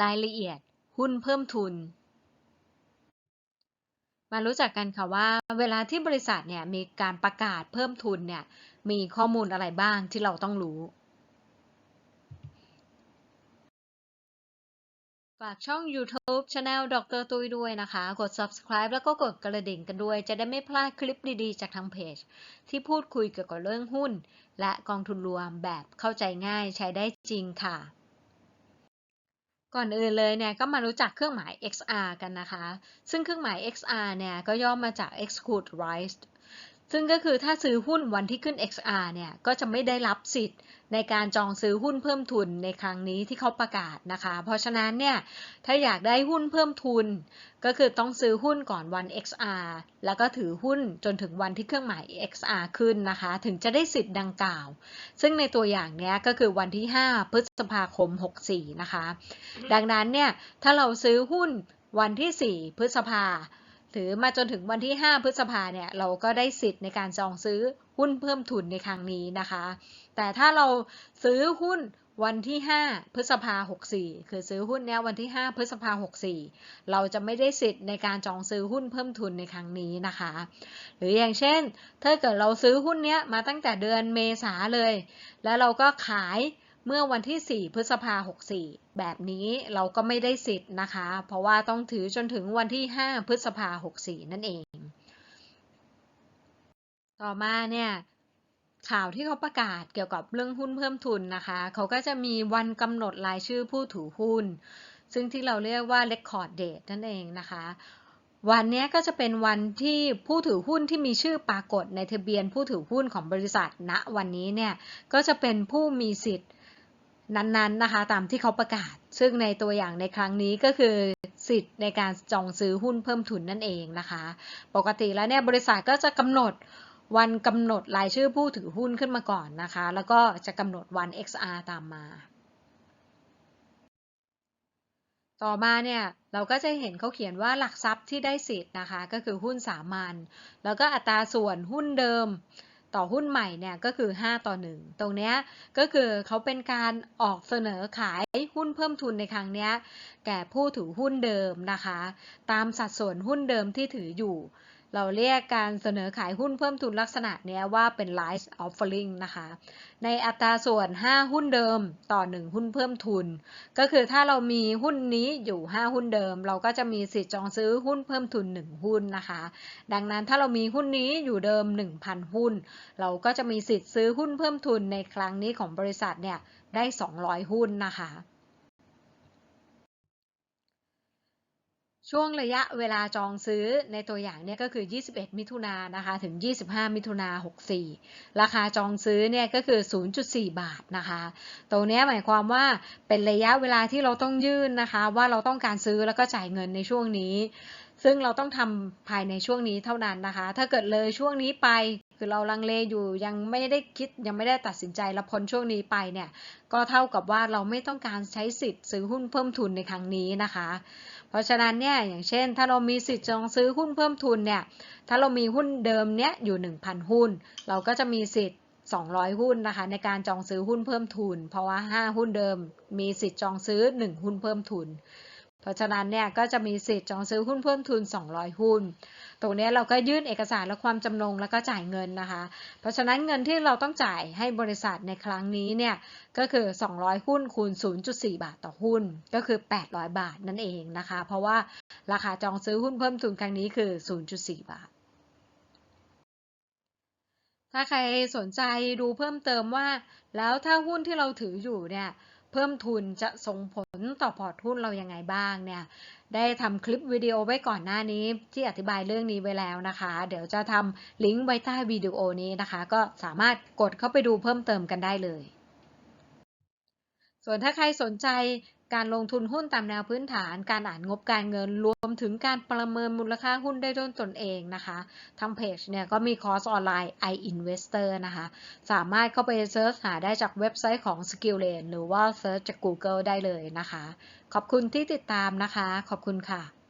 รายละเอียด หุ้นเพิ่มทุน มารู้จักกันค่ะว่า เวลาที่บริษัทเนี่ยมีการประกาศเพิ่มทุนเนี่ยมีข้อมูลอะไรบ้างที่เราต้องรู้ ฝากช่อง YouTube Channel ดรตุยด้วยนะคะ กด subscribe แล้วก็กดกระดิ่งกันด้วย จะได้ไม่พลาดคลิปดีๆ จากทางเพจ ที่พูดคุยเกี่ยวกับเรื่องหุ้น และกองทุนรวมแบบเข้าใจง่ายใช้ได้จริงค่ะ ก่อนอื่นเลยเนี่ยก็มารู้จักเครื่องหมาย XR กันนะคะ ซึ่งเครื่องหมาย XR เนี่ยก็ย่อมาจาก exclude right ซึ่งก็คือถ้าซื้อหุ้นวันที่ขึ้น XR เนี่ย ก็จะไม่ได้รับสิทธิ์ในการจองซื้อหุ้นเพิ่มทุนในครั้งนี้ที่เขาประกาศนะคะ เพราะฉะนั้นเนี่ย ถ้าอยากได้หุ้นเพิ่มทุน ก็คือต้องซื้อหุ้นก่อนวัน XR แล้วก็ถือหุ้นจนถึงวันที่เครื่องหมาย XR ขึ้นนะคะ ถึงจะได้สิทธิ์ดังกล่าว ซึ่งในตัวอย่างเนี้ยก็คือวันที่ 5 พฤษภาคม 64 นะคะ ดังนั้นเนี่ย ถ้าเราซื้อหุ้นวันที่ 4 พฤษภา ถือมาจนถึงวันที่ 5 พฤษภาเนี่ยเราก็ได้สิทธิ์ในการจองซื้อหุ้นเพิ่มทุนในครั้งนี้นะคะ แต่ถ้าเราซื้อหุ้นวันที่ 5 พฤษภา64 คือซื้อหุ้นเนี้ยวันที่ 5 พฤษภา64 เราจะไม่ได้สิทธิ์ในการจองซื้อหุ้นเพิ่มทุนในครั้งนี้นะคะ หรืออย่างเช่น ถ้าเกิดเราซื้อหุ้นเนี้ยมาตั้งแต่เดือนเมษาเลย แล้วเราก็ขาย เมื่อวันที่ 4 พฤษภา 64 แบบนี้เราก็ไม่ได้สิทธิ์นะคะ เพราะว่าต้องถือจนถึงวันที่ 5 พฤษภา 64 นั่นเอง ต่อมาเนี่ยข่าวที่เขาประกาศเกี่ยวกับเรื่องหุ้นเพิ่มทุนนะคะ เขาก็จะมีวันกำหนดรายชื่อผู้ถือหุ้น ซึ่งที่เราเรียกว่า record date นั่นเองนะคะ วันนี้ก็จะเป็นวันที่ผู้ถือหุ้นที่มีชื่อปรากฏในทะเบียนผู้ถือหุ้นของบริษัทณนะวันนี้เนี่ย ก็จะเป็นผู้มีสิทธิ์ นั้นๆนะคะ ตามที่เขาประกาศ ซึ่งในตัวอย่างในครั้งนี้ก็คือสิทธิ์ในการจองซื้อหุ้นเพิ่มทุนนั่นเองนะคะ ปกติแล้วเนี่ยบริษัทก็จะกำหนดวันกำหนดรายชื่อผู้ถือหุ้นขึ้นมาก่อนนะคะ แล้วก็จะกำหนดวัน XR ตามมา ต่อมาเนี่ยเราก็จะเห็นเขาเขียนว่าหลักทรัพย์ที่ได้สิทธิ์นะคะ ก็คือหุ้นสามัญแล้วก็อัตราส่วนหุ้นเดิม ต่อหุ้นใหม่เนี่ยก็คือ 5 ต่อ 1 ตรงนี้ก็คือเขาเป็นการออกเสนอขายหุ้นเพิ่มทุนในครั้งนี้แก่ผู้ถือหุ้นเดิมนะคะ ตามสัดส่วนหุ้นเดิมที่ถืออยู่ เราเรียกการเสนอขายหุ้นเพิ่มทุนลักษณะนี้ว่าเป็น Rights Offering นะคะ ในอัตราส่วน 5 หุ้นเดิมต่อ 1 หุ้นเพิ่มทุน ก็คือถ้าเรามีหุ้นนี้อยู่ 5 หุ้นเดิม เราก็จะมีสิทธิ์จองซื้อหุ้นเพิ่มทุน 1 หุ้นนะคะ ดังนั้นถ้าเรามีหุ้นนี้อยู่เดิม 1,000 หุ้น เราก็จะมีสิทธิ์ซื้อหุ้นเพิ่มทุนในครั้งนี้ของบริษัทเนี่ยได้ 200 หุ้นนะคะ ช่วงระยะเวลาจองซื้อในตัวอย่างเนี่ยก็คือ 21 มิถุนายนนะคะ ถึง 25 มิถุนายน64 ราคาจองซื้อเนี่ยก็คือ 0.4 บาทนะคะ ตรงนี้หมายความว่าเป็นระยะเวลาที่เราต้องยื่นนะคะ ว่าเราต้องการซื้อแล้วก็จ่ายเงินในช่วงนี้ ซึ่งเราต้องทำภายในช่วงนี้เท่านั้นนะคะ ถ้าเกิดเลยช่วงนี้ไป คือเราลังเลอยู่ยังไม่ได้คิดยังไม่ได้ตัดสินใจแล้วพ้นช่วงนี้ไปเนี่ยก็เท่ากับว่าเราไม่ต้องการใช้สิทธิ์ซื้อหุ้นเพิ่มทุนในครั้งนี้นะคะ เพราะฉะนั้นเนี่ยอย่างเช่น ถ้าเรามีสิทธิ์จองซื้อหุ้นเพิ่มทุนเนี่ยถ้าเรามีหุ้นเดิมเนี้ยอยู่ 1,000 หุ้น เราก็จะมีสิทธิ์200 หุ้นนะคะ ในการจองซื้อหุ้นเพิ่มทุน เพราะว่า 5 หุ้นเดิม มีสิทธิ์จองซื้อ 1 หุ้นเพิ่มทุน เพราะฉะนั้นเนี่ยก็จะมีสิทธิ์จองซื้อหุ้นเพิ่มทุน 200 หุ้น ตรงนี้เราก็ยื่นเอกสารและความจำนงแล้วก็จ่ายเงินนะคะ เพราะฉะนั้นเงินที่เราต้องจ่ายให้บริษัทในครั้งนี้เนี่ยก็คือ 200 หุ้นคูณ 0.4 บาทต่อหุ้น ก็คือ 800 บาทนั่นเองนะคะ เพราะว่าราคาจองซื้อหุ้นเพิ่มทุนครั้งนี้คือ 0.4 บาทถ้าใครสนใจดูเพิ่มเติมว่า แล้วถ้าหุ้นที่เราถืออยู่เนี่ย เพิ่มทุนจะส่งผลต่อพอร์ตหุ้นเรายังไงบ้างเนี่ย ได้ทำคลิปวิดีโอไว้ก่อนหน้านี้ที่อธิบายเรื่องนี้ไว้แล้วนะคะ เดี๋ยวจะทำลิงก์ไว้ใต้วิดีโอนี้นะคะ ก็สามารถกดเข้าไปดูเพิ่มเติมกันได้เลย ส่วนถ้าใครสนใจ การลงทุนหุ้นตามแนวพื้นฐาน การอ่านงบการเงินรวมถึงการประเมินมูลค่าหุ้นได้ด้วยตนเองนะคะทางเพจเนี่ยก็มีคอร์สออนไลน์ iInvestor นะคะ สามารถเข้าไปเซิร์ชหาได้จากเว็บไซต์ของ Skillane หรือว่าเซิร์ชจาก Google ได้เลยนะคะ ขอบคุณที่ติดตามนะคะ ขอบคุณค่ะ